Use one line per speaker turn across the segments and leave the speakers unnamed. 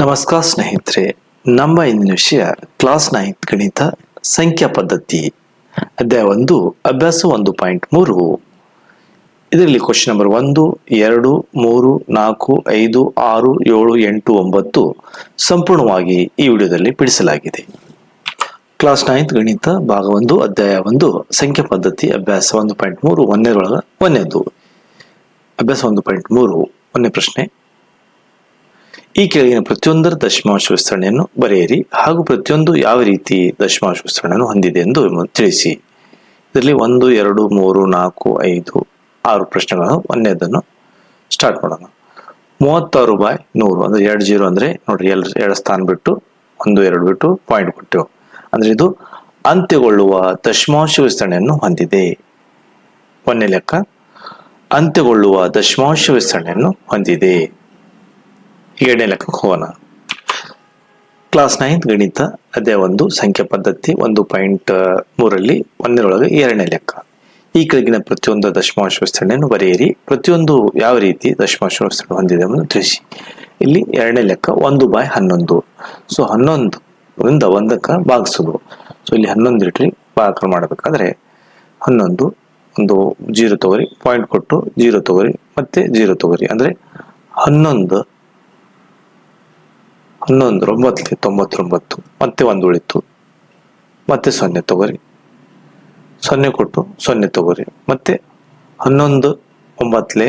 ನಮಸ್ಕಾರ ಸ್ನೇಹಿತರೆ ನಮ್ಮ ಇಂದಿನ ವಿಷಯ ಕ್ಲಾಸ್ ನೈನ್ತ್ ಗಣಿತ ಸಂಖ್ಯಾ ಪದ್ಧತಿ ಅಧ್ಯಾಯ ಒಂದು ಅಭ್ಯಾಸ ಒಂದು ಪಾಯಿಂಟ್ ಮೂರು ಇದರಲ್ಲಿ ಕ್ವಶನ್ ನಂಬರ್ ಒಂದು ಎರಡು ಮೂರು ನಾಲ್ಕು ಐದು ಆರು ಏಳು ಎಂಟು ಒಂಬತ್ತು ಸಂಪೂರ್ಣವಾಗಿ ಈ ವಿಡಿಯೋದಲ್ಲಿ ಬಿಡಿಸಲಾಗಿದೆ ಕ್ಲಾಸ್ ನೈನ್ತ್ ಗಣಿತ ಭಾಗ ಒಂದು ಅಧ್ಯಾಯ ಒಂದು ಸಂಖ್ಯಾ ಪದ್ಧತಿ ಅಭ್ಯಾಸ ಒಂದು ಪಾಯಿಂಟ್ ಮೂರು ಒಂದನೇರೊಳಗ ಒಂದನೇದು ಅಭ್ಯಾಸ ಒಂದು ಪಾಯಿಂಟ್ ಮೂರು ಒಂದನೇ ಪ್ರಶ್ನೆ ಈ ಕೆಳಗಿನ ಪ್ರತಿಯೊಂದರ ದಶಮಾಂಶ ವಿಸ್ತರಣೆಯನ್ನು ಬರೆಯಿರಿ ಹಾಗೂ ಪ್ರತಿಯೊಂದು ಯಾವ ರೀತಿ ದಶಮಾಂಶ ವಿಸ್ತರಣೆಯನ್ನು ಹೊಂದಿದೆ ಎಂದು ತಿಳಿಸಿ ಇದರಲ್ಲಿ ಒಂದು ಎರಡು ಮೂರು ನಾಲ್ಕು ಐದು ಆರು ಪ್ರಶ್ನೆಗಳನ್ನು ಒಂದನೇದನ್ನು ಸ್ಟಾರ್ಟ್ ಮಾಡೋಣ ಮೂವತ್ತಾರು ಬಾಯ್ ನೂರು ಅಂದರೆ ಎರಡು ಜೀರೋ ಅಂದರೆ ನೋಡ್ರಿ ಎರಡು ಎರಡು ಸ್ಥಾನ ಬಿಟ್ಟು ಒಂದು ಎರಡು ಬಿಟ್ಟು ಪಾಯಿಂಟ್ ಕೊಟ್ಟೆವು ಅಂದರೆ ಇದು ಅಂತ್ಯಗೊಳ್ಳುವ ದಶಮಾಂಶ ವಿಸ್ತರಣೆಯನ್ನು ಹೊಂದಿದೆ ಒಂದನೇ ಲೆಕ್ಕ ಅಂತ್ಯಗೊಳ್ಳುವ ದಶಮಾಂಶ ವಿಸ್ತರಣೆಯನ್ನು ಹೊಂದಿದೆ ಏಳನೇ ಲೆಕ್ಕ ಹೋಗೋಣ ಕ್ಲಾಸ್ ನೈನ್ತ್ ಗಣಿತ ಅದೇ ಒಂದು ಸಂಖ್ಯೆ ಪದ್ಧತಿ ಒಂದು ಪಾಯಿಂಟ್ ಮೂರಲ್ಲಿ ಒಂದರೊಳಗೆ ಎರಡನೇ ಲೆಕ್ಕ ಈ ಕೆಳಗಿನ ಪ್ರತಿಯೊಂದು ದಶಮಾಂಶ ವಿಸ್ತರಣೆಯನ್ನು ಬರೆಯಿರಿ ಪ್ರತಿಯೊಂದು ಯಾವ ರೀತಿ ದಶಮಾಂಶ ವಿಸ್ತರಣೆ ಹೊಂದಿದೆ ಎಂಬುದನ್ನು ತಿಳಿಸಿ ಇಲ್ಲಿ ಎರಡನೇ ಲೆಕ್ಕ ಒಂದು ಬಾಯ್ ಹನ್ನೊಂದು ಸೊ ಹನ್ನೊಂದು ಇಂದ ಒಂದಕ್ಕೆ ಭಾಗಿಸೋದು ಸೊ ಇಲ್ಲಿ ಹನ್ನೊಂದು ಇಟ್ರಿ ಭಾಗ ಮಾಡಬೇಕಾದ್ರೆ ಹನ್ನೊಂದು ಒಂದು ಜೀರೋ ತೊಗರಿ ಪಾಯಿಂಟ್ ಕೊಟ್ಟು ಜೀರೋ ತೊಗರಿ ಮತ್ತೆ ಜೀರೋ ತೊಗರಿ ಅಂದರೆ ಹನ್ನೊಂದು ಹನ್ನೊಂದು ಒಂಬತ್ತು ತೊಂಬತ್ತೊಂಬತ್ತು ಮತ್ತೆ ಒಂದು ಉಳಿತು ಮತ್ತೆ ಸೊನ್ನೆ ತಗೋರಿ ಸೊನ್ನೆ ಕೊಟ್ಟು ಸೊನ್ನೆ ತಗೋರಿ ಮತ್ತೆ ಹನ್ನೊಂದು ಒಂಬತ್ತಲೆ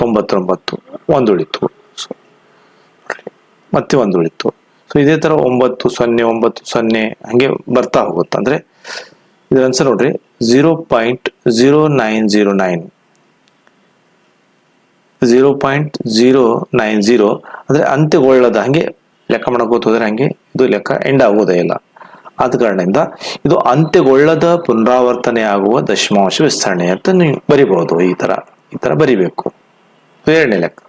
ತೊಂಬತ್ತೊಂಬತ್ತು ಒಂದು ಉಳಿತು ಮತ್ತೆ ಒಂದು ಉಳಿತು ಸೊ ಇದೇ ತರ ಒಂಬತ್ತು ಸೊನ್ನೆ ಒಂಬತ್ತು ಸೊನ್ನೆ ಹಂಗೆ ಬರ್ತಾ ಹೋಗುತ್ತೆ ಅಂದ್ರೆ ಇದ್ರ ಆನ್ಸರ್ ನೋಡ್ರಿ zero point zero nine zero nine zero point zero nine zero ಅಂದರೆ ಅಂತ್ಯಗೊಳ್ಳದ ಹಾಗೆ ಲೆಕ್ಕ ಮಾಡೋಕೆ ಹೋದರೆ ಹಂಗೆ ಇದು ಲೆಕ್ಕ ಎಂಡ್ ಆಗೋದೇ ಇಲ್ಲ ಆದ ಕಾರಣದಿಂದ ಇದು ಅಂತ್ಯಗೊಳ್ಳದ ಪುನರಾವರ್ತನೆ ಆಗುವ ದಶಮಾಂಶ ವಿಸ್ತರಣೆ ಅಂತ ನೀವು ಬರಿಬಹುದು ಈ ತರ ಈ ತರ ಬರಿಬೇಕು ಎರಡನೇ ಲೆಕ್ಕ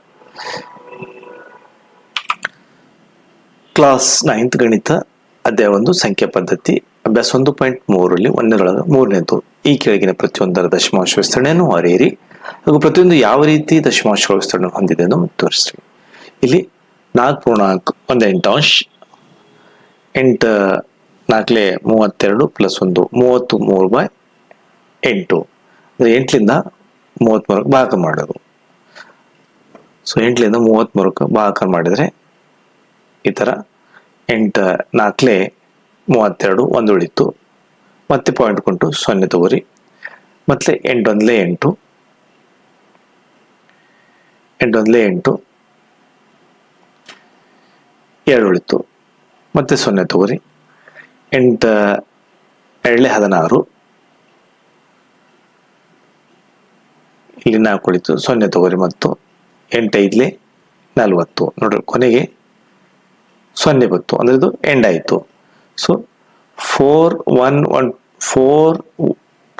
ಕ್ಲಾಸ್ ನೈನ್ತ್ ಗಣಿತ ಅದೇ ಒಂದು ಸಂಖ್ಯೆ ಪದ್ಧತಿ ಅಭ್ಯಾಸ ಒಂದು ಪಾಯಿಂಟ್ ಮೂರಲ್ಲಿ ಒಂದೇ ಮೂರನೇದು ಈ ಕೆಳಗಿನ ಪ್ರತಿಯೊಂದರ ದಶಮಾಂಶ ವಿಸ್ತರಣೆಯನ್ನು ಅರಿಯಿರಿ ಹಾಗೂ ಪ್ರತಿಯೊಂದು ಯಾವ ರೀತಿ ದಶಮಾಂಶ ವಿಸ್ತರಣೆ ಹೊಂದಿದೆ ಅನ್ನೋದು ತೋರಿಸ್ತೀವಿ ಇಲ್ಲಿ ನಾಲ್ಕು ಪೂರ್ಣಾಂಕ ಒಂದು ಎಂಟಾಂಶ ಎಂಟು ನಾಲ್ಕಲೇ ಮೂವತ್ತೆರಡು ಪ್ಲಸ್ ಒಂದು ಮೂವತ್ತು ಮೂರು ಬೈ ಎಂಟು ಅಂದರೆ ಎಂಟರಿಂದ ಮೂವತ್ತ್ಮೂರಕ್ಕೆ ಭಾಗ ಮಾಡೋದು ಸೊ ಎಂಟರಿಂದ ಮೂವತ್ತ್ಮೂರಕ್ಕೆ ಭಾಗ ಮಾಡಿದರೆ ಈ ಥರ ಎಂಟು ನಾಲ್ಕಲೇ ಮೂವತ್ತೆರಡು ಒಂದು ಉಳಿತು ಮತ್ತೆ ಪಾಯಿಂಟ್ ಕೊಟ್ಟು ಸೊನ್ನೆ ತಗೋರಿ ಮತ್ತೆ ಎಂಟು ಒಂದಲೇ ಎಂಟು ಎಂಟೊಂದಲೇ ಎಂಟು ಎರಡು ಉಳಿತು ಮತ್ತೆ ಸೊನ್ನೆ ತಗೋರಿ ಎಂಟು ಎರಡಲೇ ಹದಿನಾರು ಇಲ್ಲಿ ನಾಲ್ಕು ಉಳಿತು ಸೊನ್ನೆ ತಗೋರಿ ಮತ್ತು ಎಂಟೈದಲೇ ನಲ್ವತ್ತು ನೋಡ್ರಿ ಕೊನೆಗೆ ಸೊನ್ನೆ ಬತ್ತು ಅಂದರೆ ಇದು ಎಂಡ್ ಆಯಿತು so four one one four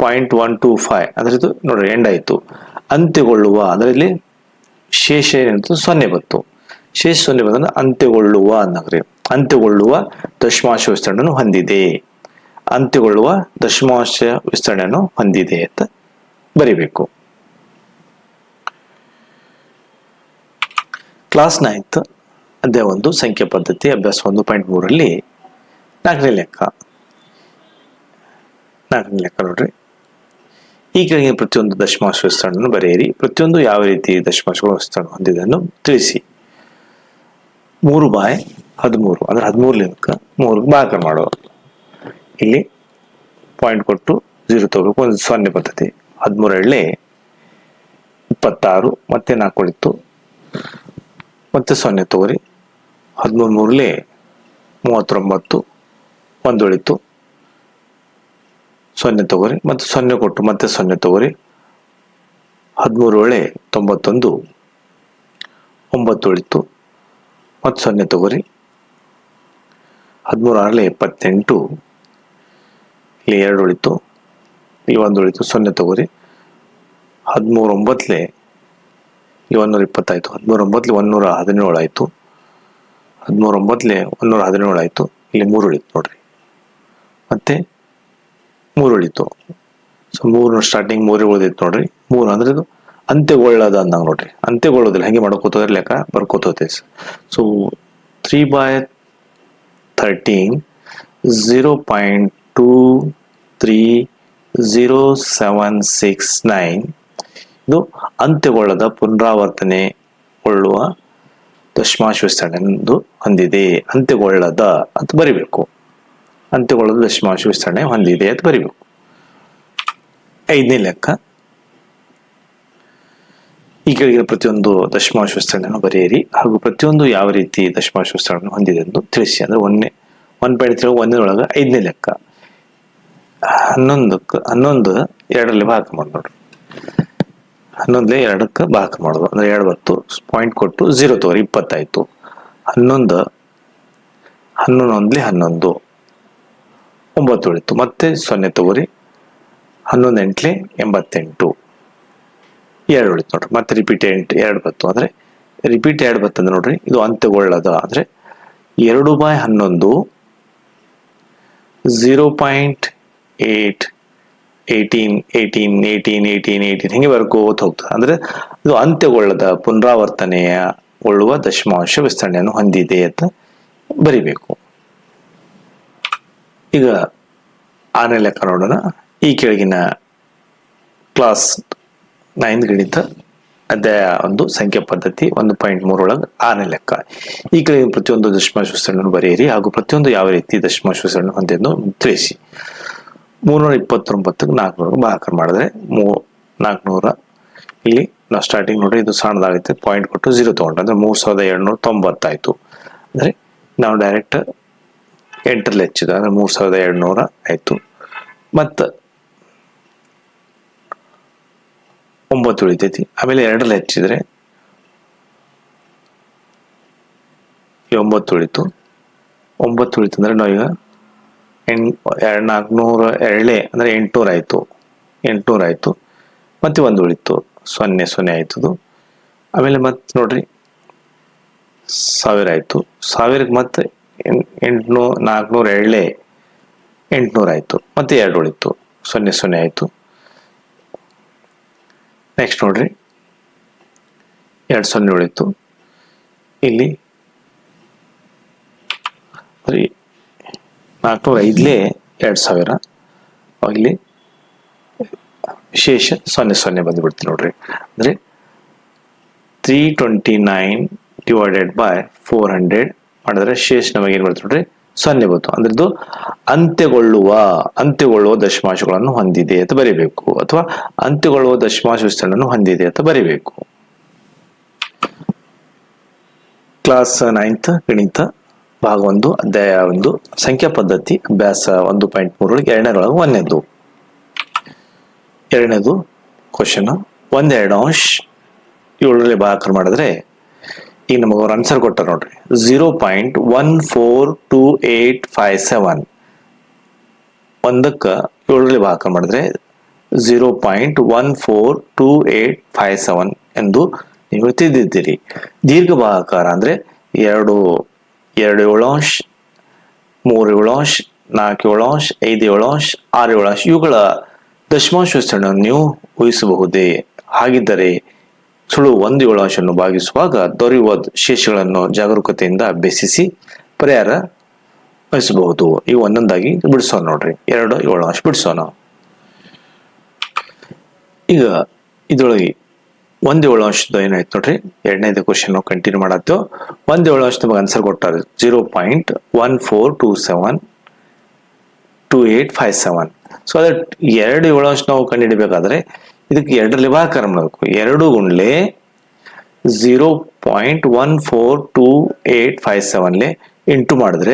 point one two five ಅಂದರೆ ಇದು ನೋಡ್ರಿ ಎಂಡ್ ಆಯಿತು ಅಂತ್ಯಗೊಳ್ಳುವ ಅದರಲ್ಲಿ ಇಲ್ಲಿ ಶೇಷ ಸೊನ್ನೆ ಬತ್ತು ಶೇಷ ಸೊನ್ನೆ ಬತ್ತು ಅಂತ್ಯಗೊಳ್ಳುವ ಅನ್ನೋದ್ರಿ ಅಂತ್ಯಗೊಳ್ಳುವ ದಶಮಾಂಶ ವಿಸ್ತರಣೆಯನ್ನು ಹೊಂದಿದೆ ಅಂತ್ಯಗೊಳ್ಳುವ ದಶಮಾಂಶ ವಿಸ್ತರಣೆಯನ್ನು ಹೊಂದಿದೆ ಅಂತ ಬರಿಬೇಕು ಕ್ಲಾಸ್ ನೈನ್ತ್ ಅದೇ ಒಂದು ಸಂಖ್ಯೆ ಪದ್ಧತಿ ಅಭ್ಯಾಸ ಒಂದು ಪಾಯಿಂಟ್ ಮೂರಲ್ಲಿ ನಾಲ್ಕನೇ ಲೆಕ್ಕ ನಾಲ್ಕನೇ ಲೆಕ್ಕ ನೋಡ್ರಿ ಈ ಪ್ರತಿಯೊಂದು ದಶಮಾಂಶ ವಿಸ್ತರಣೆಯನ್ನು ಬರೆಯಿರಿ ಪ್ರತಿಯೊಂದು ಯಾವ ರೀತಿ ದಶಮಾಶಗಳು ವಿಸ್ತರಣೆ ಹೊಂದಿದೆಯನ್ನು ತಿಳಿಸಿ ಮೂರು ಬಾಯ್ ಹದಿಮೂರು ಅಂದ್ರೆ ಹದಿಮೂರಲಿಂದ ಮೂರು ಭಾಗ ಮಾಡುವ ಇಲ್ಲಿ ಪಾಯಿಂಟ್ ಕೊಟ್ಟು ಜೀರೋ ತಗೋಬೇಕು ಒಂದು ಸೊನ್ನೆ ಪದ್ಧತಿ ಹದಿಮೂರಳ್ಳೆ ಇಪ್ಪತ್ತಾರು ಮತ್ತೆ ನಾಲ್ಕು ಒಳಿತು ಮತ್ತೆ ಸೊನ್ನೆ ತಗೋರಿ ಹದಿಮೂರು ಮೂರಲೆ ಮೂವತ್ತೊಂಬತ್ತು ಒಂದು ಉಳಿತು ಸೊನ್ನೆ ತಗೋರಿ ಮತ್ತು ಸೊನ್ನೆ ಕೊಟ್ಟು ಮತ್ತೆ ಸೊನ್ನೆ ತಗೋರಿ ಹದಿಮೂರು ಒಳ್ಳೆ ತೊಂಬತ್ತೊಂದು ಒಂಬತ್ತು ಉಳಿತು ಮತ್ತು ಸೊನ್ನೆ ತಗೋರಿ ಹದಿಮೂರು ಆರಲೆ ಎಪ್ಪತ್ತೆಂಟು ಇಲ್ಲಿ ಎರಡು ಉಳಿತು ಇಲ್ಲಿ ಒಂದು ಉಳಿತು ಸೊನ್ನೆ ತಗೋರಿ ಹದಿಮೂರು ಒಂಬತ್ತಲೆ ಇಲ್ಲಿ ಒಂದೂರ ಇಪ್ಪತ್ತಾಯಿತು ಹದಿಮೂರು ಒಂಬತ್ತಲೆ ಒಂದೂರ ಹದಿನೇಳು ಆಯಿತು ಹದಿಮೂರು ಒಂಬತ್ತಲೆ ಒಂದೂರ ಹದಿನೇಳು ಆಯಿತು ಇಲ್ಲಿ ಮೂರು ಉಳಿತು ನೋಡ್ರಿ ಮತ್ತು ಮೂರು ಉಳಿತು ಸೊ ಮೂರು ಸ್ಟಾರ್ಟಿಂಗ್ ಮೂರೇ ಉಳಿದಿತ್ತು ನೋಡ್ರಿ ಮೂರು ಅಂದ್ರೆ ಇದು ಅಂತ್ಯಗೊಳ್ಳದ ಅಂದಂಗೆ ನೋಡ್ರಿ ಅಂತ್ಯಗೊಳ್ಳೋದಿಲ್ಲ ಹಂಗೆ ಮಾಡ್ಕೋತೋದ್ರೆ ಲೆಕ್ಕ ಬರ್ಕೋತೈತೆ so three by thirteen zero point two three zero seven six nine ಇದು ಅಂತ್ಯಗೊಳ್ಳದ ಪುನರಾವರ್ತನೆ ಕೊಳ್ಳುವ ದಶಮಾಶ ಎಂದು ಹೊಂದಿದೆ ಅಂತ್ಯಗೊಳ್ಳದ ಅಂತ ಬರಿಬೇಕು ಅಂತ್ಯಗೊಳ್ಳದ ದಶಮಾಂಶ ವಿಸ್ತರಣೆ ಹೊಂದಿದೆ ಅಂತ ಬರಿಬೇಕು ಐದನೇ ಲೆಕ್ಕ ಈ ಕೆಳಗಿನ ಪ್ರತಿಯೊಂದು ದಶಮಾಂಶ ವಿಸ್ತರಣೆಯನ್ನು ಬರೆಯಿರಿ ಹಾಗೂ ಪ್ರತಿಯೊಂದು ಯಾವ ರೀತಿ ದಶಮಾಂಶ ವಿಸ್ತರಣೆ ಹೊಂದಿದೆ ಎಂದು ತಿಳಿಸಿ ಅಂದ್ರೆ ಒಂದೇ ಒನ್ ಪಾಯಿಂಟ್ ತ್ರೀ ಐದನೇ ಲೆಕ್ಕ ಹನ್ನೊಂದಕ್ಕೆ ಹನ್ನೊಂದು ಎರಡರಲ್ಲಿ ಭಾಗ ಮಾಡಿ ನೋಡ್ರಿ ಹನ್ನೊಂದೇ ಎರಡಕ್ಕೆ ಭಾಗ ಮಾಡೋದು ಅಂದ್ರೆ ಎರಡು ಬತ್ತು ಪಾಯಿಂಟ್ ಕೊಟ್ಟು ಝೀರೋ ತಗೋರಿ ಇಪ್ಪತ್ತಾಯ್ತು ಹನ್ನೊಂದು ಹನ್ನೊಂದೊಂದ್ಲಿ ಹನ್ನೊಂದು ಒಂಬತ್ತು ಉಳಿತು ಮತ್ತೆ ಸೊನ್ನೆ ತಗೋರಿ ಹನ್ನೊಂದು ಎಂಟ್ಲೆ ಎಂಬತ್ತೆಂಟು ಎರಡು ಉಳಿತು ನೋಡ್ರಿ ಮತ್ತೆ ರಿಪೀಟ್ ಎಂಟು ಎರಡು ಬತ್ತು ಅಂದರೆ ರಿಪೀಟ್ ಎರಡು ಬತ್ತು ಅಂದ್ರೆ ನೋಡ್ರಿ ಇದು ಅಂತ್ಯಗೊಳ್ಳದ ಅಂದರೆ ಎರಡು ಬಾಯ್ ಹನ್ನೊಂದು zero point eight eighteen eighteen eighteen eighteen eighteen ಹಿಂಗೆ ಬರ್ಕೋತ ಹೋಗ್ತದೆ ಅಂದರೆ ಇದು ಅಂತ್ಯಗೊಳ್ಳದ ಪುನರಾವರ್ತನೆಯ ಒಳ್ಳುವ ದಶಮಾಂಶ ವಿಸ್ತರಣೆಯನ್ನು ಹೊಂದಿದೆ ಅಂತ ಬರಿಬೇಕು ಈಗ ಆನೆ ಲೆಕ್ಕ ನೋಡೋಣ ಈ ಕೆಳಗಿನ ಕ್ಲಾಸ್ ನೈನ್ ಗಣಿತ ಅಧ್ಯಾಯ ಒಂದು ಸಂಖ್ಯಾ ಪದ್ಧತಿ ಒಂದು ಪಾಯಿಂಟ್ ಮೂರೊಳಗೆ ಆನೆ ಲೆಕ್ಕ ಈ ಕೆಳಗಿನ ಪ್ರತಿಯೊಂದು ದಶಮಾಶ ವಿಸ್ತರಣೆಯನ್ನು ಬರೆಯಿರಿ ಹಾಗೂ ಪ್ರತಿಯೊಂದು ಯಾವ ರೀತಿ ದಶಮಾಶ ವಿಸ್ತರಣೆ ಹೊಂದಿದ್ದು ತಿಳಿಸಿ ಮೂರ್ನೂರ ಇಪ್ಪತ್ತೊಂಬತ್ತಕ್ಕೆ ನಾಲ್ಕುನೂರು ಭಾಗ ಮಾಡಿದ್ರೆ ಮೂ ನಾಲ್ಕುನೂರ ಇಲ್ಲಿ ನಾವು ಸ್ಟಾರ್ಟಿಂಗ್ ನೋಡ್ರಿ ಇದು ಸಣ್ಣದಾಗುತ್ತೆ ಪಾಯಿಂಟ್ ಕೊಟ್ಟು ಜೀರೋ ತೊಗೊಂಡ್ರೆ ಅಂದ್ರೆ ಮೂರು ಸಾವಿರದ ಎರಡ್ನೂರ ತೊಂಬತ್ತಾಯ್ತು ಅಂದರೆ ನಾವು ಡೈರೆಕ್ಟ್ ಎಂಟರಲ್ಲಿ ಹೆಚ್ಚಿದೆ ಅಂದ್ರೆ ಮೂರು ಸಾವಿರದ ಎರಡ್ನೂರ ಆಯಿತು ಮತ್ತು ಒಂಬತ್ತು ಉಳಿತೈತಿ ಆಮೇಲೆ ಎರಡರಲ್ಲಿ ಹೆಚ್ಚಿದ್ರೆ ಒಂಬತ್ತು ಉಳಿತು ಒಂಬತ್ತು ಉಳಿತು ಅಂದರೆ ನಾವೀಗ ಎಂಟು ಎರಡು ನಾಲ್ಕುನೂರ ಎರಡೇ ಅಂದರೆ ಎಂಟುನೂರ ಆಯಿತು ಎಂಟುನೂರ ಆಯಿತು ಮತ್ತು ಒಂದು ಉಳಿತು ಸೊನ್ನೆ ಸೊನ್ನೆ ಆಯ್ತದು ಆಮೇಲೆ ಮತ್ತೆ ನೋಡ್ರಿ ಸಾವಿರ ಆಯಿತು ಸಾವಿರಕ್ಕೆ ಮತ್ತೆ ಎಂಟುನೂ ನಾಲ್ಕುನೂರ ಏಳೆ ಎಂಟುನೂರ ಆಯ್ತು ಮತ್ತೆ ಎರಡು ಉಳಿತು ಸೊನ್ನೆ ಸೊನ್ನೆ ಆಯಿತು ನೆಕ್ಸ್ಟ್ ನೋಡ್ರಿ ಎರಡು ಸೊನ್ನೆ ಉಳಿತು ಇಲ್ಲಿ ನಾಲ್ಕುನೂರ ಐದಲೇ ಎರಡು ಸಾವಿರ ಇಲ್ಲಿ ವಿಶೇಷ ಸೊನ್ನೆ ಸೊನ್ನೆ ಬಂದುಬಿಡ್ತೀನಿ ನೋಡ್ರಿ ಅಂದ್ರೆ three twenty nine divided by four hundred ಮಾಡಿದ್ರೆ ಶೇಷ್ ನಮಗೇನ್ ಬರುತ್ತೆ ನೋಡ್ರಿ ಸೊನ್ನೆ ಬಂತು ಅಂದ್ರದ್ದು ಅಂತ್ಯಗೊಳ್ಳುವ ಅಂತ್ಯಗೊಳ್ಳುವ ದಶಮಾಂಶಗಳನ್ನು ಹೊಂದಿದೆ ಅಂತ ಬರಿಬೇಕು ಅಥವಾ ಅಂತ್ಯಗೊಳ್ಳುವ ದಶಮಾಂಶ ವಿಸ್ತರಣೆಯನ್ನು ಹೊಂದಿದೆ ಅಂತ ಬರಿಬೇಕು ಕ್ಲಾಸ್ ನೈನ್ತ್ ಗಣಿತ ಭಾಗ ಒಂದು ಅಧ್ಯಾಯ ಒಂದು ಸಂಖ್ಯಾ ಪದ್ಧತಿ ಅಭ್ಯಾಸ ಒಂದು ಪಾಯಿಂಟ್ ಮೂರೊಳಗೆ ಎರಡನೇದೊಳಗೆ ಒಂದೇದು ಎರಡನೇದು ಕ್ವಶನ್ ಒಂದೆರಡು ಅಂಶ ಏಳರಲ್ಲಿ ಭಾಗ ಮಾಡಿದ್ರೆ ಈಗ ನಮಗೆ ಅವ್ರ ಆನ್ಸರ್ ಕೊಟ್ಟಾರ ನೋಡ್ರಿ zero point one four two eight five seven ಒಂದಕ್ಕೆ ಏಳರಲ್ಲಿ ಭಾಗ ಮಾಡಿದ್ರೆ zero point one four two eight five seven ಎಂದು ನೀವು ತಿದ್ದಿದ್ದೀರಿ ದೀರ್ಘ ಭಾಗಕಾರ ಅಂದರೆ ಎರಡು ಎರಡು ಏಳಾಂಶ್ ಮೂರು ಏಳಾಂಶ್ ನಾಲ್ಕು ಏಳಾಂಶ್ ಐದು ಏಳು ಏಳಾಂಶ್ ಆರು ಏಳು ಅಂಶ ಇವುಗಳ ದಶಮಾಂಶ ವಿಸ್ತರಣೆಯನ್ನು ನೀವು ಊಹಿಸಬಹುದೇ ಹಾಗಿದ್ದರೆ ಸುಳು ಒಂದು ಏಳು ಅಂಶವನ್ನು ಭಾಗಿಸುವಾಗ ದೊರೆಯುವ ಶೇಷಗಳನ್ನು ಜಾಗರೂಕತೆಯಿಂದ ಬೆಸಿಸಿ ಪರಿಹಾರ ವಹಿಸಬಹುದು ಈ ಒಂದೊಂದಾಗಿ ಬಿಡಿಸೋಣ ನೋಡ್ರಿ ಎರಡು ಏಳು ಅಂಶ ಬಿಡಿಸೋಣ ಈಗ ಇದರೊಳಗೆ ಒಂದು ಏಳು ಅಂಶದ ಏನಾಯ್ತು ನೋಡ್ರಿ ಎರಡನೇದು ಕ್ವಶನ್ ಕಂಟಿನ್ಯೂ ಮಾಡತ್ತೋ ಒಂದು ಏಳು ಅಂಶ ನಮಗೆ ಆನ್ಸರ್ ಕೊಟ್ಟಾರೆ zero point one four two seven two eight five seven so ಅದ್ರ ಎರಡು ಏಳು ಅಂಶ ನಾವು ಕಂಡುಹಿಡಬೇಕಾದ್ರೆ ಇದಕ್ಕೆ ಎರಡು ಲಿಭಾಕರ ಮಾಡಬೇಕು ಎರಡು ಗುಂಡ್ಲೆ zero point one four two eight five ಸೆವೆನ್ಲೆ ಇಂಟು ಮಾಡಿದ್ರೆ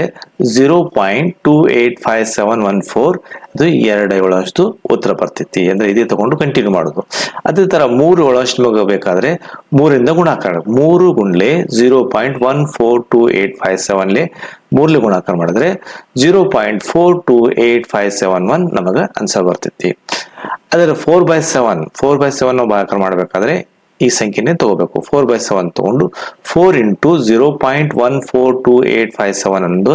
zero point two eight five seven one four ಅದು ಎರಡು ಏಳಷ್ಟು ಉತ್ತರ ಬರ್ತೈತಿ ಅಂದರೆ ಇದೇ ತಗೊಂಡು ಕಂಟಿನ್ಯೂ ಮಾಡೋದು ಅದೇ ಥರ ಮೂರು ಏಳಷ್ಟು ನಿಮಗೆ ಬೇಕಾದರೆ ಮೂರಿಂದ ಗುಣಾಕಾರ ಮೂರು ಗುಂಡ್ಲೆ zero point one four two eight five ಸೆವೆನ್ಲೆ ಮೂರಲ್ಲಿ ಗುಣಾಕಾರ ಮಾಡಿದ್ರೆ zero point four two eight five seven one ನಮಗೆ ಆನ್ಸರ್ ಬರ್ತೈತಿ ಅದರ four by seven four by seven ನಾವು ಭಾಗಕಾರ ಮಾಡಬೇಕಾದ್ರೆ ಈ ಸಂಖ್ಯೆನೇ ತಗೋಬೇಕು ಫೋರ್ ಬೈ ಸೆವೆನ್ ತಗೊಂಡು four into zero point one four two eight five seven ಅಂದು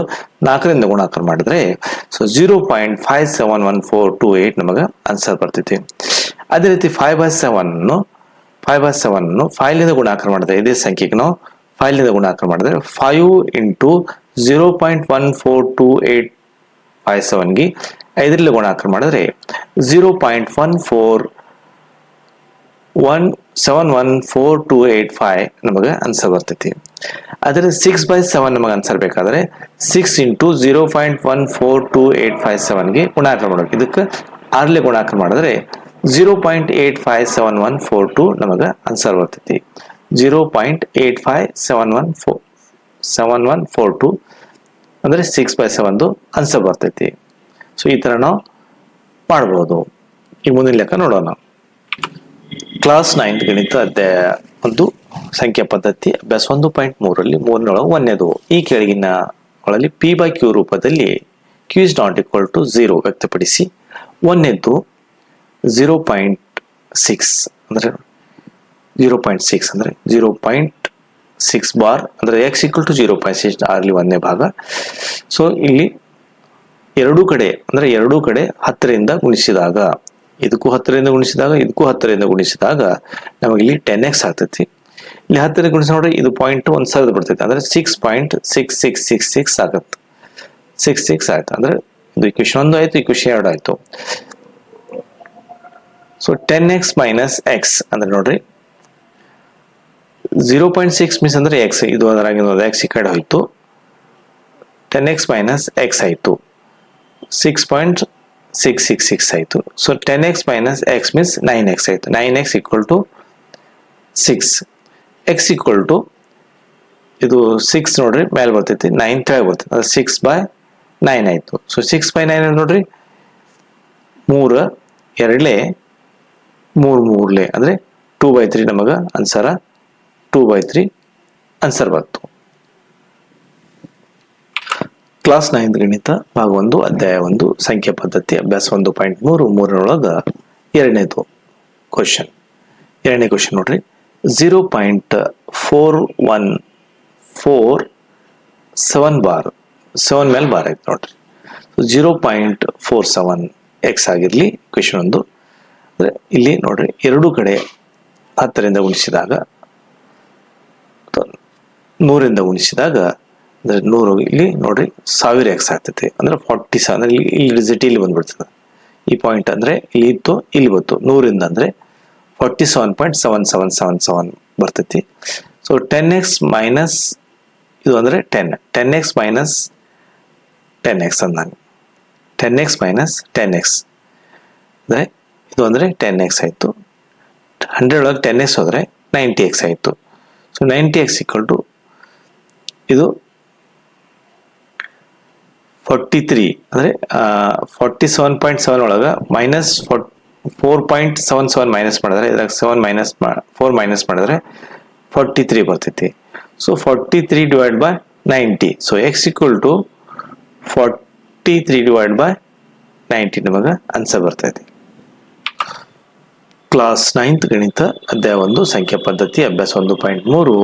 ನಾಲ್ಕರಿಂದ ಗುಣಾಕಾರ ಮಾಡಿದ್ರೆ so zero point five seven one four two eight ನಮಗೆ ಆನ್ಸರ್ ಬರ್ತೈತಿ ಅದೇ ರೀತಿ five by seven five by seven ಫೈವ್ಲಿಂದ ಗುಣಾಕಾರ ಮಾಡಿದ್ರೆ ಇದೇ ಸಂಖ್ಯೆಗೆ ನಾವು ಫೈವ್ಲಿಂದ ಗುಣಾಕಾರ ಮಾಡಿದ್ರೆ five into zero point one four two eight five ಸೆವೆನ್ಗೆ ಐದರಲ್ಲಿ ಗುಣಾಕಾರ ಮಾಡಿದ್ರೆ zero point one four one seven one four two eight five ನಮಗೆ ಆನ್ಸರ್ ಬರ್ತೈತಿ ಅದರ ಸಿಕ್ಸ್ ಬೈ ಸೆವೆನ್ ನಮಗೆ ಆನ್ಸರ್ ಬೇಕಾದರೆ six into zero point one four two eight five ಸೆವೆನ್ಗೆ ಗುಣಾಕಾರ ಮಾಡಬೇಕು ಇದಕ್ಕೆ ಆರ್ಲಿ ಗುಣಾಕಾರ ಮಾಡಿದ್ರೆ zero point eight five seven one four two ನಮಗೆ ಆನ್ಸರ್ ಬರ್ತೈತಿ zero point eight five seven one four seven one four two ಅಂದರೆ ಸಿಕ್ಸ್ ಬೈ ಸೆವೆನ್ದು ಆನ್ಸರ್ ಬರ್ತೈತಿ ಸೊ ಈ ಥರ ನಾವು ಮಾಡ್ಬೋದು ಈ ಮುಂದಿನ ಲೆಕ್ಕ ನೋಡೋಣ ಕ್ಲಾಸ್ ನೈನ್ತ್ ಗಣಿತ ಅಧ್ಯಾಯ ಒಂದು ಸಂಖ್ಯಾ ಪದ್ಧತಿ ಅಭ್ಯಾಸ ಒಂದು ಪಾಯಿಂಟ್ ಮೂರಲ್ಲಿ ಮೂರನೊಳಗೆ ಒಂದೇದು ಈ ಕೆಳಗಿನ ಒಳಲ್ಲಿ ಪಿ ಬೈ ಕ್ಯೂ ರೂಪದಲ್ಲಿ Q is not equal to zero ವ್ಯಕ್ತಪಡಿಸಿ ಒಂದೇದು ಝೀರೋ ಪಾಯಿಂಟ್ ಸಿಕ್ಸ್ ಅಂದರೆ ಝೀರೋ ಪಾಯಿಂಟ್ ಸಿಕ್ಸ್ ಅಂದರೆ ಝೀರೋ ಪಾಯಿಂಟ್ ಸಿಕ್ಸ್ ಬಾರ್ ಅಂದರೆ X equal to zero point six ಆಗಲಿ ಒಂದನೇ ಭಾಗ ಸೊ ಇಲ್ಲಿ ಎರಡೂ ಕಡೆ ಅಂದ್ರೆ ಎರಡೂ ಕಡೆ ಹತ್ತರಿಂದ ಗುಣಿಸಿದಾಗ ಇದಕ್ಕೂ ಹತ್ತರಿಂದ ಗುಣಿಸಿದಾಗ ಇದಕ್ಕೂ ಹತ್ತರಿಂದ ಗುಣಿಸಿದಾಗ ನಮಗಿಲ್ಲಿ ಟೆನ್ ಎಕ್ಸ್ ಆಗ್ತೈತಿ ಇಲ್ಲಿ ಹತ್ತರಿಂದ ಗುಣಿಸಿ ನೋಡ್ರಿ ಇದು ಪಾಯಿಂಟ್ ಒಂದು ಸಾವಿರದ ಬರ್ತೈತಿ ಅಂದ್ರೆ six point six six six six ಆಗತ್ತೆ ಸಿಕ್ಸ್ ಸಿಕ್ಸ್ ಆಯ್ತು ಅಂದ್ರೆ ಇದು ಇಕ್ವೇಶನ್ ಒಂದು ಆಯ್ತು ಇಕ್ವೇಶನ್ ಎರಡು ಆಯ್ತು so ten X minus X ಅಂದ್ರೆ ನೋಡ್ರಿ ಝೀರೋ ಪಾಯಿಂಟ್ ಸಿಕ್ಸ್ ಮೀನ್ಸ್ ಅಂದ್ರೆ ಎಕ್ಸ್ ಇದು ಅದರಾಗಿನ ಎಕ್ಸ್ ಈ ಕಡೆ ಹೋಯ್ತು ಟೆನ್ ಎಕ್ಸ್ ಮೈನಸ್ ಎಕ್ಸ್ ಆಯಿತು six point six six six ಆಯಿತು so ten X minus X means nine X ಆಯಿತು nine X equal to six X equal to ಇದು ಸಿಕ್ಸ್ ನೋಡ್ರಿ ಮೇಲೆ ಬರ್ತೈತಿ ನೈನ್ ಕೆಳಗೆ ಬರ್ತೈತಿ ಅದು ಸಿಕ್ಸ್ ಬೈ ನೈನ್ ಆಯಿತು ಸೊ ಸಿಕ್ಸ್ ಬೈ ನೈನ್ ನೋಡ್ರಿ ಮೂರು ಎರಡಲೇ ಮೂರು ಮೂರಲೇ ಅಂದರೆ ಟೂ ಬೈ ತ್ರೀ ನಮಗೆ answer two by three answer ಬಂತು ಕ್ಲಾಸ್ ನೈನ್ ಗಣಿತ ಭಾಗ ಒಂದು ಅಧ್ಯಾಯ ಒಂದು ಸಂಖ್ಯೆ ಪದ್ಧತಿ ಅಭ್ಯಾಸ ಒಂದು ಪಾಯಿಂಟ್ ಮೂರು ಮೂರರೊಳಗೆ ಎರಡನೇದು ಕ್ವಶನ್ ಎರಡನೇ ಕ್ವಶನ್ ನೋಡ್ರಿ zero point four one four seven bar seven ಮೇಲೆ ಬಾರ್ ಆಯ್ತು ನೋಡ್ರಿ zero point four seven X ಆಗಿರಲಿ ಕ್ವೆಶನ್ ಒಂದು ಇಲ್ಲಿ ನೋಡ್ರಿ ಎರಡು ಕಡೆ ಹತ್ತರಿಂದ ಉಣಿಸಿದಾಗ ನೂರಿಂದ ಉಣಿಸಿದಾಗ ಅಂದರೆ ನೂರು ಇಲ್ಲಿ ನೋಡ್ರಿ ಸಾವಿರ ಎಕ್ಸ್ ಆಗ್ತೈತಿ ಅಂದ್ರೆ ಫಾರ್ಟಿ ಸ ಅಂದ್ರೆ ಇಲ್ಲಿ ಡಿಜಿಟ್ ಇಲ್ಲಿ ಬಂದ್ಬಿಡ್ತದೆ ಈ ಪಾಯಿಂಟ್ ಅಂದರೆ ಇಲ್ಲಿ ಇತ್ತು ಇಲ್ಲಿ ಬಂತು ನೂರಿಂದ ಅಂದರೆ forty seven point seven seven seven seven ಬರ್ತೈತಿ ಸೊ ಟೆನ್ ಎಕ್ಸ್ ಮೈನಸ್ ಇದು ಅಂದರೆ ten ten X minus ten X ಅಂದಂಗೆ ten X minus ten X ಅಂದರೆ ಇದು ಅಂದರೆ ಟೆನ್ ಎಕ್ಸ್ ಆಯಿತು ಹಂಡ್ರೆಡ್ ಒಳಗೆ ಟೆನ್ ಎಕ್ಸ್ ಹೋದರೆ ನೈಂಟಿ ಎಕ್ಸ್ ಆಯಿತು so ninety X equal to ಇದು ಫೋರ್ಟಿ ತ್ರೀ ಅಂದರೆ ಫೋರ್ಟಿ ಸೆವೆನ್ ಪಾಯಿಂಟ್ ಸೆವೆನ್ ಒಳಗೆ minus four four point seven seven minus ಮಾಡಿದ್ರೆ ಇದ್ರಾಗ ಸೆವೆನ್ ಮೈನಸ್ ಫೋರ್ ಮೈನಸ್ ಮಾಡಿದ್ರೆ ಫೋರ್ಟಿ ತ್ರೀ ಬರ್ತೈತಿ so forty three divide by ninety so X equal to forty three divide by ninety ನಮಗೆ answer ಬರ್ತೈತಿ class ninth ಗಣಿತ ಅಧ್ಯಯ ಒಂದು ಸಂಖ್ಯಾ ಪದ್ಧತಿ ಅಭ್ಯಾಸ ಒಂದು ಪಾಯಿಂಟ್ ಮೂರು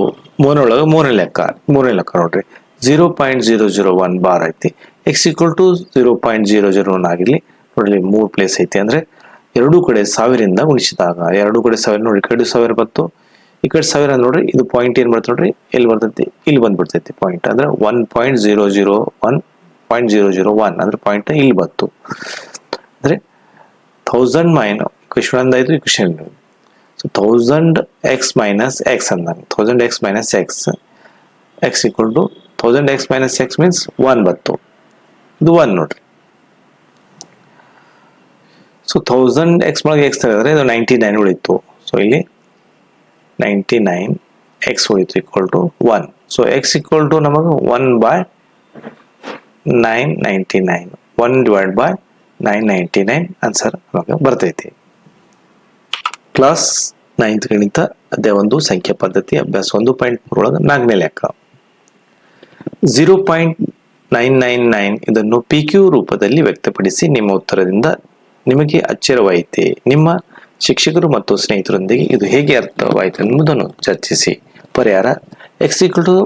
ಮೂರನೊಳಗೆ ಮೂರನೇ ಲೆಕ್ಕ ಮೂರನೇ ಲೆಕ್ಕ ನೋಡ್ರಿ zero point zero zero one bar ಐತಿ X equal to zero point zero zero one ಆಗಿರಲಿ ನೋಡಲಿ ಮೂರು ಪ್ಲೇಸ್ ಐತಿ ಅಂದರೆ ಎರಡೂ ಕಡೆ ಸಾವಿರದಿಂದ ಗುಣಿಸಿದಾಗ ಎರಡೂ ಕಡೆ ಸಾವಿರ ನೋಡಿ ಈ ಕಡೆ ಸಾವಿರ ಬಂತು ಈ ಕಡೆ ಸಾವಿರ ನೋಡ್ರಿ ಇದು ಪಾಯಿಂಟ್ ಏನು ಬರ್ತದೆ ನೋಡ್ರಿ ಎಲ್ಲಿ ಬರ್ತೈತಿ ಇಲ್ಲಿ ಬಂದ್ಬಿಡ್ತೈತಿ ಪಾಯಿಂಟ್ ಅಂದರೆ one point zero zero one point zero zero one ಅಂದರೆ ಪಾಯಿಂಟ್ ಇಲ್ಲಿ ಬಂತು ಅಂದರೆ ಥೌಸಂಡ್ ಮೈನ್ ಕ್ವೆಶನ್ ಅಂದಾಯ್ತು question so thousand X minus X ಅಂದಾಗ thousand X minus X X equal to thousand X minus X means one ಬತ್ತು ಇದು one ನೋಡ್ರಿ ಸೊ ಥೌಸಂಡ್ ಎಕ್ಸ್ ಒಳಗೆ ಎಕ್ಸ್ ತೆಗೆದ್ರೆ ಇದು ನೈಂಟಿ ನೈನ್ ಉಳಿತು ಸೊ ಇಲ್ಲಿ ನೈಂಟಿ ನೈನ್ ಎಕ್ಸ್ ಉಳಿತು equal to one so X equal to ನಮಗೆ one by nine ninety nine one divide by nine ninety nine answer ನಮಗೆ ಬರ್ತೈತಿ ಕ್ಲಾಸ್ ನೈನ್ತ್ ಗಣಿತ ಅದೇ ಒಂದು ಸಂಖ್ಯಾ ಪದ್ಧತಿ ಅಭ್ಯಾಸ ಒಂದು ಪಾಯಿಂಟ್ ಮೂರೊಳಗೆ ನಾಲ್ಕನೇ ಲೆಕ್ಕ zero point nine nine nine ಇದನ್ನು ಪಿ ಕ್ಯೂ ರೂಪದಲ್ಲಿ ವ್ಯಕ್ತಪಡಿಸಿ ನಿಮ್ಮ ಉತ್ತರದಿಂದ ನಿಮಗೆ ಅಚ್ಚರವಾಯಿತೆ ನಿಮ್ಮ ಶಿಕ್ಷಕರು ಮತ್ತು ಸ್ನೇಹಿತರೊಂದಿಗೆ ಇದು ಹೇಗೆ ಅರ್ಥವಾಯಿತು ಎಂಬುದನ್ನು ಚರ್ಚಿಸಿ ಪರಿಹಾರ X to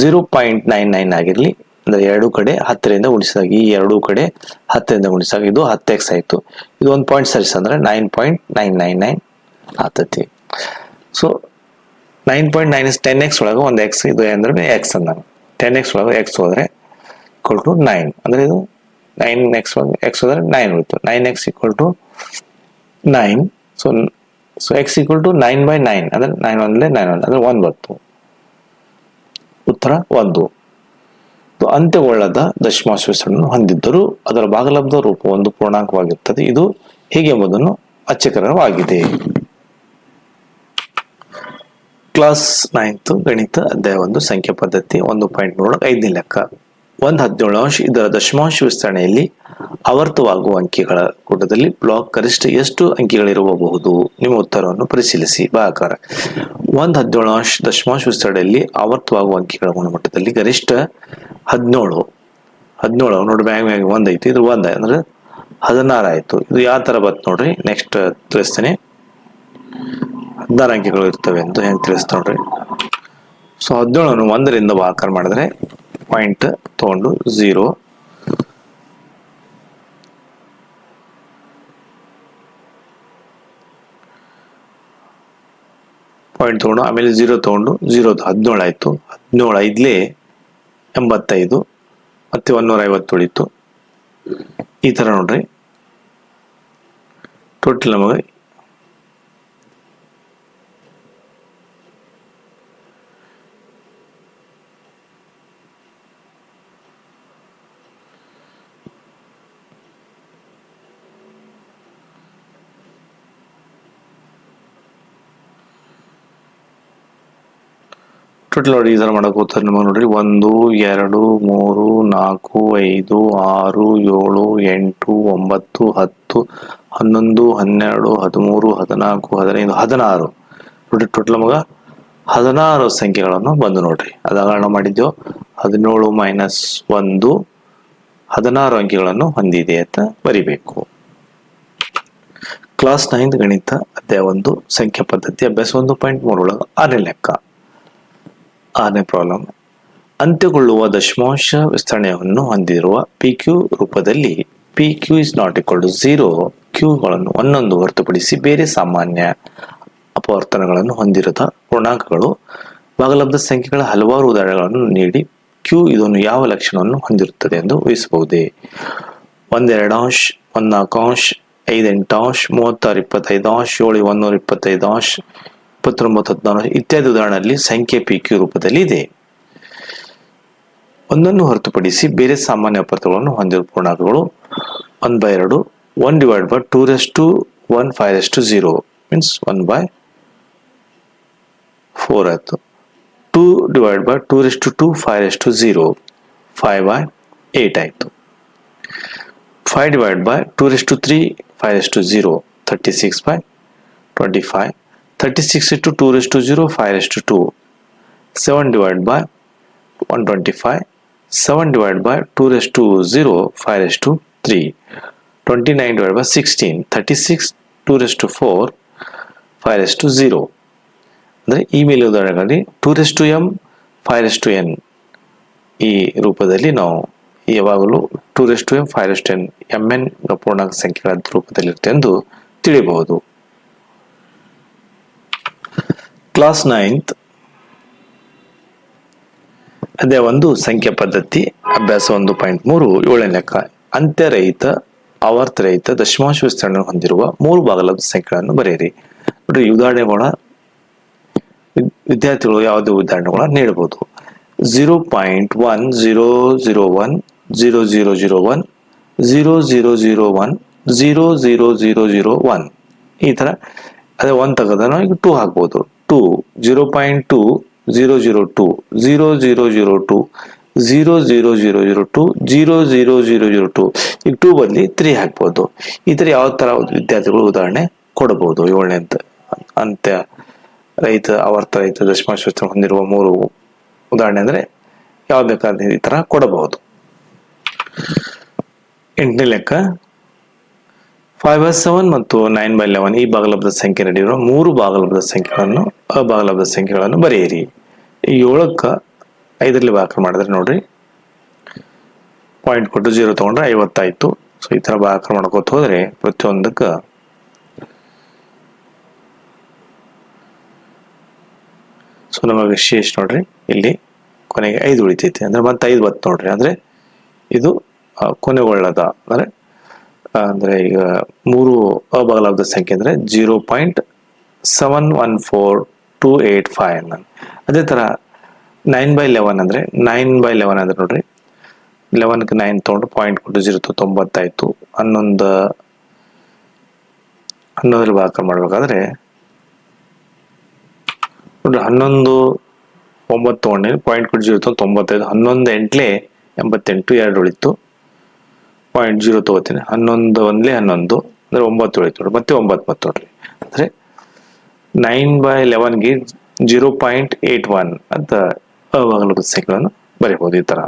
zero point nine nine ಆಗಿರಲಿ ಅಂದರೆ ಎರಡು ಕಡೆ ಹತ್ತರಿಂದ ಉಳಿಸಿದಾಗ ಈ ಎರಡೂ ಕಡೆ ಹತ್ತರಿಂದ ಉಳಿಸಿದಾಗ ಇದು ಹತ್ತು ಎಕ್ಸ್ ಆಯಿತು ಇದು ಒಂದು ಪಾಯಿಂಟ್ ಸರಿಸ ಅಂದರೆ nine point nine nine nine ಆಗ್ತೈತಿ so nine point nine ten X ಒಳಗೆ ಒಂದು ಎಕ್ಸ್ ಇದು ಅಂದ್ರೆ ಎಕ್ಸ್ ಅಂದಾಗ ಟೆನ್ ಎಕ್ಸ್ ಒಳಗೆ ಎಕ್ಸ್ ಹೋದರೆ ಇಕ್ವಲ್ ಟು ನೈನ್ ಅಂದರೆ ಇದು ನೈನ್ ಎಕ್ಸ್ ಎಕ್ಸ್ ಹೋದರೆ ನೈನ್ ಉಳಿತು nine X equal to nine so so X equal to nine by nine ಅಂದರೆ ನೈನ್ ಒಂದಲೇ ನೈನ್ ಒನ್ ಅಂದರೆ ಒಂದು ಬರ್ತು ಉತ್ತರ ಒಂದು ಅಂತ್ಯಗೊಳ್ಳದ ದಶಮಾಂಶ ವಿಸ್ತರಣೆಯನ್ನು ಹೊಂದಿದ್ದರೂ ಅದರ ಭಾಗಲಬ್ಧ ರೂಪ ಒಂದು ಪೂರ್ಣಾಂಕವಾಗಿರ್ತದೆ ಇದು ಹೀಗೆ ಎಂಬುದನ್ನು ಅಚ್ಚಕರವಾಗಿದೆ ಕ್ಲಾಸ್ ನೈನ್ತ್ ಗಣಿತ ಅಧ್ಯಾಯ ಒಂದು ಸಂಖ್ಯಾ ಪದ್ಧತಿ ಒಂದು ಪಾಯಿಂಟ್ ಮೂರು ಐದನೇ ಲೆಕ್ಕ ಒಂದು ಹದಿನೇಳು ಅಂಶ ಇದರ ದಶಮಾಂಶ ವಿಸ್ತರಣೆಯಲ್ಲಿ ಆವರ್ತವಾಗುವ ಅಂಕಿಗಳ ಕೂಟದಲ್ಲಿ ಬ್ಲಾಕ್ ಗರಿಷ್ಠ ಎಷ್ಟು ಅಂಕಿಗಳಿರಬಹುದು ನಿಮ್ಮ ಉತ್ತರವನ್ನು ಪರಿಶೀಲಿಸಿ ಬಾಕಾರ ಒಂದು ಹದಿನೇಳು ಅಂಶ ದಶಮಾಂಶ ವಿಸ್ತರಣೆಯಲ್ಲಿ ಆವರ್ತವಾಗುವ ಅಂಕಿಗಳ ಗುಣಮಟ್ಟದಲ್ಲಿ ಗರಿಷ್ಠ ಹದಿನೇಳು ಹದಿನೇಳು ನೋಡಿ ಬ್ಯಾಂಗ್ ಮ್ಯಾಗ್ ಒಂದು ಐತಿ ಇದು ಒಂದ ಅಂದ್ರೆ ಹದಿನಾರು ಆಯ್ತು ಇದು ಯಾವ ತರ ಬತ್ ನೋಡ್ರಿ ನೆಕ್ಸ್ಟ್ ತಿಳಿಸ್ತೇನೆ ಹದಿನಾರು ಅಂಕಿಗಳು ಇರ್ತವೆ ಅಂತ ಹೆಂಗೆ ತಿಳಿಸ್ತಾ ಸೊ ಹದಿನೇಳನ್ನು ಒಂದರಿಂದ ಬಾಕರ್ ಮಾಡಿದ್ರೆ ಪಾಯಿಂಟ್ ತಗೊಂಡು ಝೀರೋ ಪಾಯಿಂಟ್ ತಗೊಂಡು ಆಮೇಲೆ ಝೀರೋ ತಗೊಂಡು ಝೀರೋ ಹದಿನೇಳು ಆಯಿತು ಹದಿನೇಳು ಐದಲೇ ಎಂಬತ್ತೈದು ಮತ್ತೆ ಒಂದೂರ ಐವತ್ತು ಉಳಿತು ಈ ಥರ ನೋಡ್ರಿ ಟೋಟಲ್ ನಮಗೆ ಹಾಸ್ಪಿಟಲ್ ನೋಡಿ ಈ ಥರ ಮಾಡಕ್ಕೆ ನಿಮಗೆ ನೋಡ್ರಿ ಒಂದು ಎರಡು ಮೂರು ನಾಲ್ಕು ಐದು ಆರು ಏಳು ಎಂಟು ಒಂಬತ್ತು ಹತ್ತು ಹನ್ನೊಂದು ಹನ್ನೆರಡು ಹದಿಮೂರು ಹದಿನಾಲ್ಕು ಹದಿನೈದು ಹದಿನಾರು ನೋಡ್ರಿ ಟೋಟಲ್ ನಮಗೆ ಹದಿನಾರು ಸಂಖ್ಯೆಗಳನ್ನು ಬಂದು ನೋಡ್ರಿ ಅದಾಗಣ ಮಾಡಿದ್ದು ಮಾಡಿದ್ದೆವು ಹದಿನೇಳು ಮೈನಸ್ ಒಂದು ಹದಿನಾರು ಅಂಕಿಗಳನ್ನು ಹೊಂದಿದೆ ಅಂತ ಬರಿಬೇಕು ಕ್ಲಾಸ್ ನೈನ್ ಗಣಿತ ಅದೇ ಒಂದು ಸಂಖ್ಯಾ ಪದ್ಧತಿ ಅಭ್ಯಾಸ ಒಂದು ಪಾಯಿಂಟ್ ಮೂರೊಳಗೆ ಆರನೇ ಲೆಕ್ಕ ಆರನೇ ಪ್ರಾಬ್ಲಮ್ ಅಂತ್ಯಗೊಳ್ಳುವ ದಶಮಾಂಶ ವಿಸ್ತರಣೆಯನ್ನು ಹೊಂದಿರುವ ಪಿ ಕ್ಯೂ ರೂಪದಲ್ಲಿ P Q is not equal to zero ಕ್ಯೂಗಳನ್ನು ಒಂದೊಂದು ಹೊರತುಪಡಿಸಿ ಬೇರೆ ಸಾಮಾನ್ಯ ಅಪವರ್ತನಗಳನ್ನು ಹೊಂದಿರದ ಪೂರ್ಣಾಂಕಗಳು ಬಾಗಲಬ್ಧ ಸಂಖ್ಯೆಗಳ ಹಲವಾರು ಉದಾಹರಣೆಗಳನ್ನು ನೀಡಿ ಕ್ಯೂ ಇದನ್ನು ಯಾವ ಲಕ್ಷಣವನ್ನು ಹೊಂದಿರುತ್ತದೆ ಎಂದು ಊಹಿಸಬಹುದೇ ಒಂದೆರಡಾಂಶ್ ಐದೆಂಟು ಐದೆಂಟಾಂಶ್ ಮೂವತ್ತಾರು ಇಪ್ಪತ್ತೈದು ಆಶ್ ಏಳು ಒಂದೂರ ಇಪ್ಪತ್ತೈದು ಆಶ್ ಇಪ್ಪತ್ತೊಂಬತ್ತು ಹದಿನಾರು ಇತ್ಯಾದಿ ಉದಾಹರಣೆಯಲ್ಲಿ ಸಂಖ್ಯೆ ಪಿ ಕ್ಯೂ ರೂಪದಲ್ಲಿ ಇದೆ ಒಂದನ್ನು ಹೊರತುಪಡಿಸಿ ಬೇರೆ ಸಾಮಾನ್ಯ ಪತ್ರಗಳನ್ನು ಹೊಂದಿರುವ ಪೂರ್ಣಾಂಕಗಳು ಒನ್ ಬೈ ಎರಡು one divide by two raise to one five raise to zero means one by four ಆಯಿತು two divide by two raise to two five raise to zero five by eight ಆಯಿತು five divide by two raise to three five raise to zero thirty six by twenty five 36 into 2 raised to 0 5 raised to 2 7 divided by 125 7 divided by 2 raised to 0 5 raised to 3 29 divided by 16 36 2 raised to 4 5 raised to 0 ಅಂದರೆ ಈ ಮೇಲೆ ಉದಾಹರಣೆಗಳಲ್ಲಿ two raise to m five raise to n ಈ ರೂಪದಲ್ಲಿ ನಾವು ಯಾವಾಗಲೂ two raise to m five raise to n m n ಪೂರ್ಣಾಂಕ ಸಂಖ್ಯೆಗಳ ರೂಪದಲ್ಲಿರುತ್ತೆ ಎಂದು ತಿಳಿಯಬಹುದು ಕ್ಲಾಸ್ ನೈನ್ತ್ ಅದೇ ಒಂದು ಸಂಖ್ಯಾ ಪದ್ಧತಿ ಅಭ್ಯಾಸ ಒಂದು ಪಾಯಿಂಟ್ ಮೂರು ಏಳನೇ ಲೆಕ್ಕ ಅಂತ್ಯರಹಿತ ಆವರ್ತರಹಿತ ದಶಮಾಂಶ ವಿಸ್ತರಣೆ ಹೊಂದಿರುವ ಮೂರು ಭಾಗಗಳ ಸಂಖ್ಯೆಗಳನ್ನು ಬರೆಯಿರಿ ನೋಡಿ ಉದಾಹರಣೆಗಳ ವಿದ್ಯಾರ್ಥಿಗಳು ಯಾವುದೇ ಉದಾಹರಣೆಗಳನ್ನ ನೀಡಬಹುದು zero point one zero zero one zero zero zero one zero zero zero one zero zero zero zero one ಈ ಥರ ಅದೇ ಒನ್ ತಗದ ಟೂ ಹಾಕ್ಬೋದು two zero point two zero zero two zero zero zero two zero zero zero zero two zero zero zero zero ಟು ಈಗ two ಬದ್ಲಿ three ಹಾಕ್ಬೋದು ಈ ಥರ ಯಾವ ತರ ವಿದ್ಯಾರ್ಥಿಗಳು ಉದಾಹರಣೆ ಕೊಡಬಹುದು ಏಳನೇ ಅಂತ ಅಂತ್ಯ ರೈತ ಆವರ್ತ ರೈತ ದಶಮಾಶೋತ್ಸವ ಹೊಂದಿರುವ ಮೂರು ಉದಾಹರಣೆ ಅಂದ್ರೆ ಯಾವ ಬೇಕಾದ ಈ ಥರ ಕೊಡಬಹುದು ಎಂಟನೇ ಲೆಕ್ಕ ಫೈವ್ ಬೈ ಸೆವೆನ್ ಮತ್ತು ನೈನ್ ಬೈ ಲೆವೆನ್ ಈ ಬಾಗಲಬ್ಧ ಸಂಖ್ಯೆ ನಡೆಯುವ ಮೂರು ಬಾಗಲಬ್ಧ ಸಂಖ್ಯೆಗಳನ್ನು ಆ ಸಂಖ್ಯೆಗಳನ್ನು ಬರೆಯಿರಿ ಈ ಏಳಕ್ಕೆ ಐದರಲ್ಲಿ ಭಾಗ ಮಾಡಿದ್ರೆ ನೋಡ್ರಿ ಪಾಯಿಂಟ್ ಕೊಟ್ಟು ಜೀರೋ ತೊಗೊಂಡ್ರೆ ಐವತ್ತಾಯ್ತು ಸೊ ಈ ತರ ಭಾಗ ಮಾಡ್ಕೋತ ಹೋದ್ರೆ ಪ್ರತಿಯೊಂದಕ್ಕೆ ಸೊ ನಮಗೆ ಶೇಷ್ ನೋಡ್ರಿ ಇಲ್ಲಿ ಕೊನೆಗೆ ಐದು ಉಳಿತೈತಿ ಅಂದ್ರೆ ಮತ್ತೆ ಐದು ಬತ್ತು ನೋಡ್ರಿ ಅಂದ್ರೆ ಇದು ಕೊನೆಗೊಳ್ಳದ ಅಂದ್ರೆ ಅಂದ್ರೆ ಈಗ ಮೂರು ಅಬಗಲಬ್ಧ ಸಂಖ್ಯೆ ಅಂದರೆ zero point seven one four two eight five ಅನ್ನ ಅದೇ ತರ ನೈನ್ ಬೈ ಲೆವೆನ್ ಅಂದ್ರೆ ನೈನ್ ಬೈ ಲೆವೆನ್ ಅಂದರೆ ನೋಡ್ರಿ ಲೆವೆನ್ಗೆ ನೈನ್ ತೊಗೊಂಡು ಪಾಯಿಂಟ್ ಕೊಟ್ಟು ಜೀರೋ ತೊಂಬತ್ತಾಯ್ತು ಹನ್ನೊಂದು ಹನ್ನೊಂದರಲ್ಲಿ ಭಾಗ ಮಾಡ್ಬೇಕಾದ್ರೆ ನೋಡ್ರಿ ಹನ್ನೊಂದು ಒಂಬತ್ತು ತೊಗೊಂಡು ಪಾಯಿಂಟ್ ಕೊಟ್ಟು ಜೀರೋ ತೊಂಬತ್ತೈದು ಹನ್ನೊಂದು ಎಂಟ್ಲೆ ಎಂಬತ್ತೆಂಟು ಎರಡು ಉಳಿತು ಪಾಯಿಂಟ್ ಜೀರೋ ತಗೋತೀನಿ ಹನ್ನೊಂದು ಒಂದ್ಲಿ ಹನ್ನೊಂದು ಅಂದ್ರೆ ಒಂಬತ್ತು ನೋಡಿ ಮತ್ತೆ ಒಂಬತ್ತು ಮತ್ತು ನೋಡ್ರಿ ಅಂದ್ರೆ ನೈನ್ ಬೈ ಲೆವೆನ್ಗೆ ಜೀರೋ ಪಾಯಿಂಟ್ ಏಟ್ ಒನ್ ಅಂತ ಅಭಾಗಲದ ಸಂಖ್ಯೆಗಳನ್ನು ಬರೆಯಬಹುದು ಈ ತರ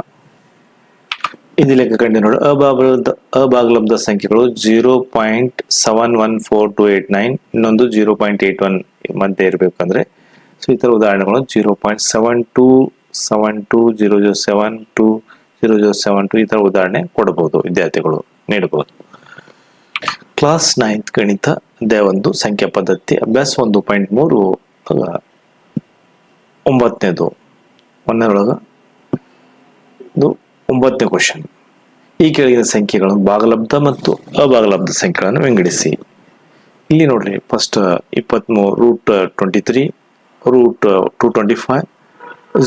ಇದು ಲೆಕ್ಕ ಕಂಡು ನೋಡಿ ಅಭಾಗಲದ ಅಭಾಗಲಬ್ಧ ಸಂಖ್ಯೆಗಳು zero point seven one four two eight nine ಇನ್ನೊಂದು ಜೀರೋ ಪಾಯಿಂಟ್ ಏಟ್ ಒನ್ ಮಧ್ಯೆ ಇರಬೇಕಂದ್ರೆ ಸೊ ಈ ತರ ಉದಾಹರಣೆಗಳು zero point seven two seven two zero zero seven two zero zero seven two ಈ ತರ ಉದಾಹರಣೆ ಕೊಡಬಹುದು ವಿದ್ಯಾರ್ಥಿಗಳು ನೀಡಬಹುದು ಕ್ಲಾಸ್ ನೈನ್ತ್ ಗಣಿತದ ಒಂದು ಸಂಖ್ಯಾ ಪದ್ಧತಿ ಅಭ್ಯಾಸ ಒಂದು ಪಾಯಿಂಟ್ ಮೂರು ಒಂಬತ್ತನೇದು ಒಂದರೊಳಗ ಇದು ಒಂಬತ್ತನೇ ಕ್ವಶನ್ ಈ ಕೆಳಗಿನ ಸಂಖ್ಯೆಗಳನ್ನು ಭಾಗಲಬ್ಧ ಮತ್ತು ಅಭಾಗಲಬ್ಧ ಸಂಖ್ಯೆಗಳನ್ನು ವಿಂಗಡಿಸಿ ಇಲ್ಲಿ ನೋಡ್ರಿ ಫಸ್ಟ್ ಇಪ್ಪತ್ಮೂರು root twenty three root two twenty five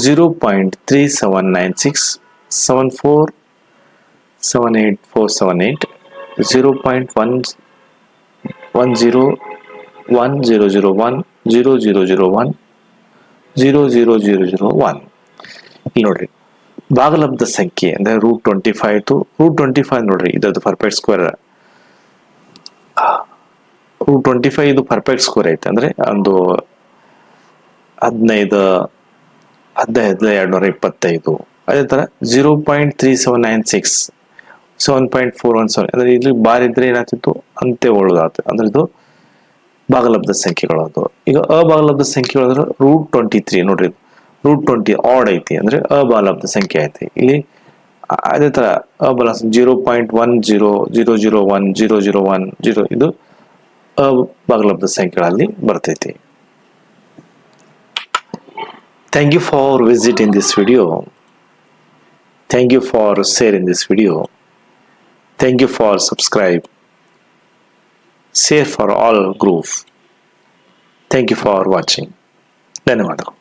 zero point three seven nine six seven four seven eight four seven eight zero point one one zero one zero zero one zero zero zero one zero zero zero zero one ಇಲ್ಲಿ ನೋಡ್ರಿ ಭಾಗಲಬ್ಧ ಸಂಖ್ಯೆ ಅಂದರೆ root twenty five two root twenty five ನೋಡ್ರಿ ಇದರದ್ದು perfect square root twenty five ಇದು perfect square ಐತೆ ಅಂದರೆ ಒಂದು ಹದಿನೈದು ಹದಿನೈದು ಎರಡು ನೂರ ಇಪ್ಪತ್ತೈದು ಅದೇ ತರ zero point three seven nine six seven point four one seven ಅಂದ್ರೆ ಇಲ್ಲಿ ಬಾರ್ ಇದ್ರೆ ಏನಾಗ್ತಿತ್ತು ಅಂತೆ ಅಂತ್ಯಗೊಳ್ಳೋದಾಗ್ತದೆ ಅಂದ್ರೆ ಇದು ಬಾಗಲಬ್ಧ ಸಂಖ್ಯೆಗಳು ಅದು ಈಗ ಅಬಾಗಲಬ್ಧ ಸಂಖ್ಯೆಗಳು ಅಂದ್ರೆ ರೂಟ್ ಟ್ವೆಂಟಿ ತ್ರೀ ನೋಡ್ರಿ ರೂಟ್ ಟ್ವೆಂಟಿ ಆಡ್ ಐತಿ ಅಂದ್ರೆ ಅಬಾಲಬ್ಧ ಸಂಖ್ಯೆ ಐತಿ ಇಲ್ಲಿ ಅದೇ ತರ ಅಬಲ zero point one zero zero zero one zero zero one zero ಇದು ಬಾಗಲಬ್ಧ ಸಂಖ್ಯೆಗಳಲ್ಲಿ ಬರ್ತೈತಿ thank you for visit in this video Thank you for sharing this video. Thank you for subscribe. Share for all group. Thank you for watching. ಧನ್ಯವಾದಗಳು